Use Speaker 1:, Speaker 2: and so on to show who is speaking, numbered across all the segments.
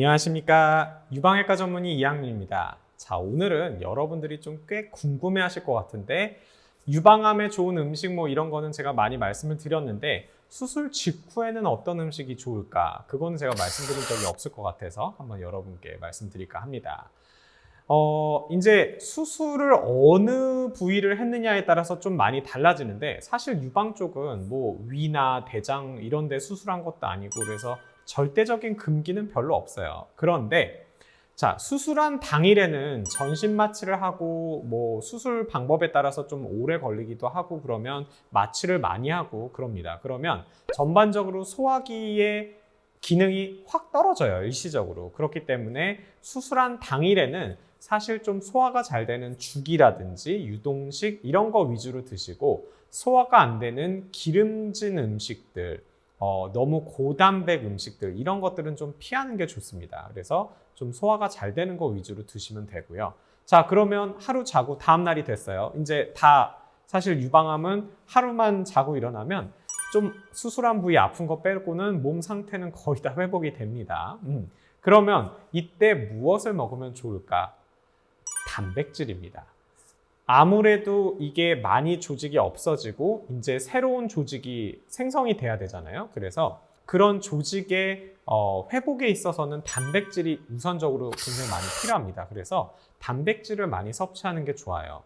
Speaker 1: 안녕하십니까. 유방외과 전문의 이학민입니다. 자, 오늘은 여러분들이 좀 꽤 궁금해 하실 것 같은데, 유방암에 좋은 음식 뭐 이런 거는 제가 많이 말씀을 드렸는데, 수술 직후에는 어떤 음식이 좋을까? 그거는 제가 말씀드린 적이 없을 것 같아서 한번 여러분께 말씀드릴까 합니다. 어, 이제 수술을 어느 부위를 했느냐에 따라서 좀 많이 달라지는데, 사실 유방 쪽은 뭐 위나 대장 이런 데 수술한 것도 아니고, 그래서 절대적인 금기는 별로 없어요. 그런데 자, 수술한 당일에는 전신 마취를 하고 뭐 수술 방법에 따라서 좀 오래 걸리기도 하고 그러면 마취를 많이 하고 그럽니다. 그러면 전반적으로 소화기의 기능이 확 떨어져요. 일시적으로. 그렇기 때문에 수술한 당일에는 사실 좀 소화가 잘 되는 죽이라든지 유동식 이런 거 위주로 드시고 소화가 안 되는 기름진 음식들 어, 너무 고단백 음식들 이런 것들은 좀 피하는 게 좋습니다. 그래서 좀 소화가 잘 되는 거 위주로 드시면 되고요. 자, 그러면 하루 자고 다음 날이 됐어요. 이제 다 사실 유방암은 하루만 자고 일어나면 좀 수술한 부위 아픈 거 빼고는 몸 상태는 거의 다 회복이 됩니다. 음. 그러면 이때 무엇을 먹으면 좋을까? 단백질입니다. 아무래도 이게 많이 조직이 없어지고 이제 새로운 조직이 생성이 돼야 되잖아요. 그래서 그런 조직의 어, 회복에 있어서는 단백질이 우선적으로 굉장히 많이 필요합니다. 그래서 단백질을 많이 섭취하는 게 좋아요.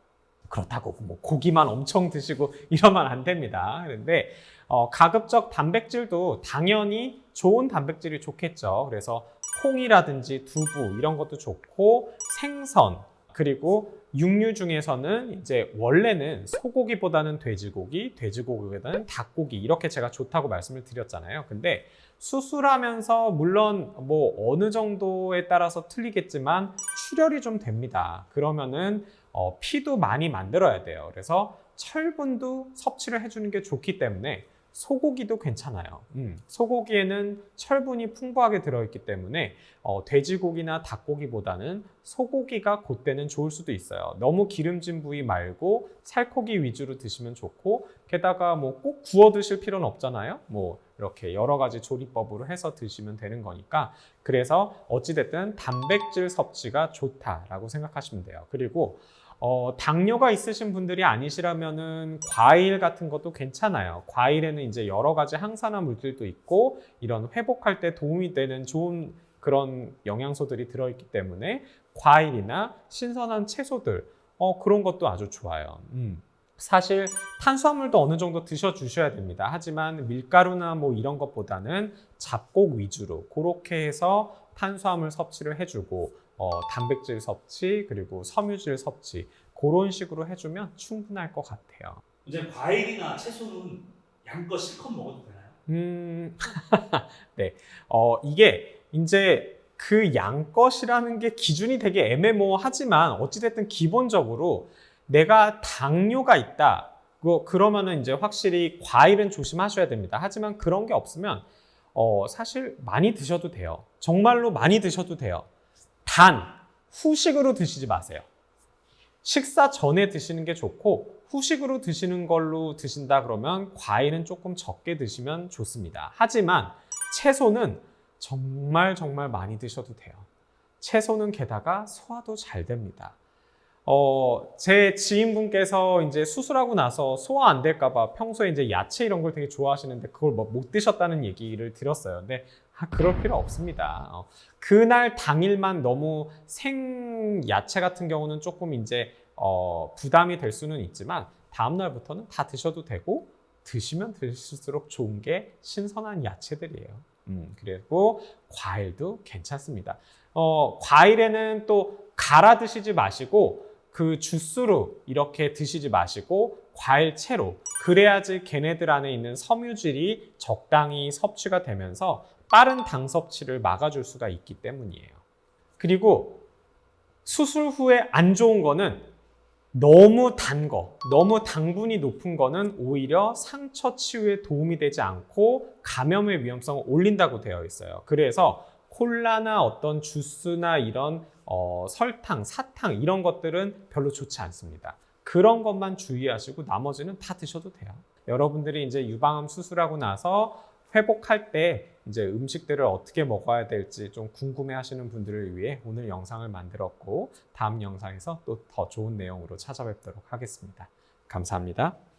Speaker 1: 그렇다고 뭐 고기만 엄청 드시고 이러면 안 됩니다. 그런데 어, 가급적 단백질도 당연히 좋은 단백질이 좋겠죠. 그래서 콩이라든지 두부 이런 것도 좋고 생선 그리고 육류 중에서는 이제 원래는 소고기보다는 돼지고기, 돼지고기보다는 닭고기 이렇게 제가 좋다고 말씀을 드렸잖아요. 근데 수술하면서 물론 뭐 어느 정도에 따라서 틀리겠지만 출혈이 좀 됩니다. 그러면은 어, 피도 많이 만들어야 돼요. 그래서 철분도 섭취를 해주는 게 좋기 때문에 소고기도 괜찮아요. 음, 소고기에는 철분이 풍부하게 들어있기 때문에 어, 돼지고기나 닭고기보다는 소고기가 그때는 좋을 수도 있어요. 너무 기름진 부위 말고 살코기 위주로 드시면 좋고 게다가 뭐 꼭 구워 드실 필요는 없잖아요. 뭐 이렇게 여러 가지 조리법으로 해서 드시면 되는 거니까 그래서 어찌됐든 단백질 섭취가 좋다라고 생각하시면 돼요. 그리고 어, 당뇨가 있으신 분들이 아니시라면은 과일 같은 것도 괜찮아요. 과일에는 이제 여러 가지 항산화 물질도 있고 이런 회복할 때 도움이 되는 좋은 그런 영양소들이 들어있기 때문에 과일이나 신선한 채소들 어, 그런 것도 아주 좋아요. 음. 사실 탄수화물도 어느 정도 드셔 주셔야 됩니다. 하지만 밀가루나 뭐 이런 것보다는 잡곡 위주로 그렇게 해서 탄수화물 섭취를 해주고 어, 단백질 섭취 그리고 섬유질 섭취 그런 식으로 해주면 충분할 것 같아요.
Speaker 2: 이제 과일이나 채소는 양껏 실컷 먹어도 되나요?
Speaker 1: 음, 네, 어, 이게 이제 그 양것이라는 게 기준이 되게 애매모호하지만 어찌됐든 기본적으로 내가 당뇨가 있다. 그- 그러면은 이제 확실히 과일은 조심하셔야 됩니다. 하지만 그런 게 없으면 어, 사실 많이 드셔도 돼요. 정말로 많이 드셔도 돼요. 단 후식으로 드시지 마세요. 식사 전에 드시는 게 좋고 후식으로 드시는 걸로 드신다 그러면 과일은 조금 적게 드시면 좋습니다. 하지만 채소는 정말 정말 많이 드셔도 돼요. 채소는 게다가 소화도 잘 됩니다. 어, 제 지인분께서 이제 수술하고 나서 소화 안 될까봐 평소에 이제 야채 이런 걸 되게 좋아하시는데 그걸 뭐 못 드셨다는 얘기를 들었어요. 근데 아, 그럴 필요 없습니다. 어, 그날 당일만 너무 생 야채 같은 경우는 조금 이제 어, 부담이 될 수는 있지만 다음 날부터는 다 드셔도 되고 드시면 드실수록 좋은 게 신선한 야채들이에요. 음, 그리고 과일도 괜찮습니다. 어, 과일에는 또 갈아 드시지 마시고 그 주스로 이렇게 드시지 마시고 과일채로 그래야지 걔네들 안에 있는 섬유질이 적당히 섭취가 되면서 빠른 당 섭취를 막아줄 수가 있기 때문이에요. 그리고 수술 후에 안 좋은 거는 너무 단 거, 너무 당분이 높은 거는 오히려 상처 치유에 도움이 되지 않고 감염의 위험성을 올린다고 되어 있어요. 그래서 콜라나 어떤 주스나 이런 어, 설탕, 사탕 이런 것들은 별로 좋지 않습니다. 그런 것만 주의하시고 나머지는 다 드셔도 돼요. 여러분들이 이제 유방암 수술하고 나서 회복할 때 이제 음식들을 어떻게 먹어야 될지 좀 궁금해 하시는 분들을 위해 오늘 영상을 만들었고 다음 영상에서 또 더 좋은 내용으로 찾아뵙도록 하겠습니다. 감사합니다.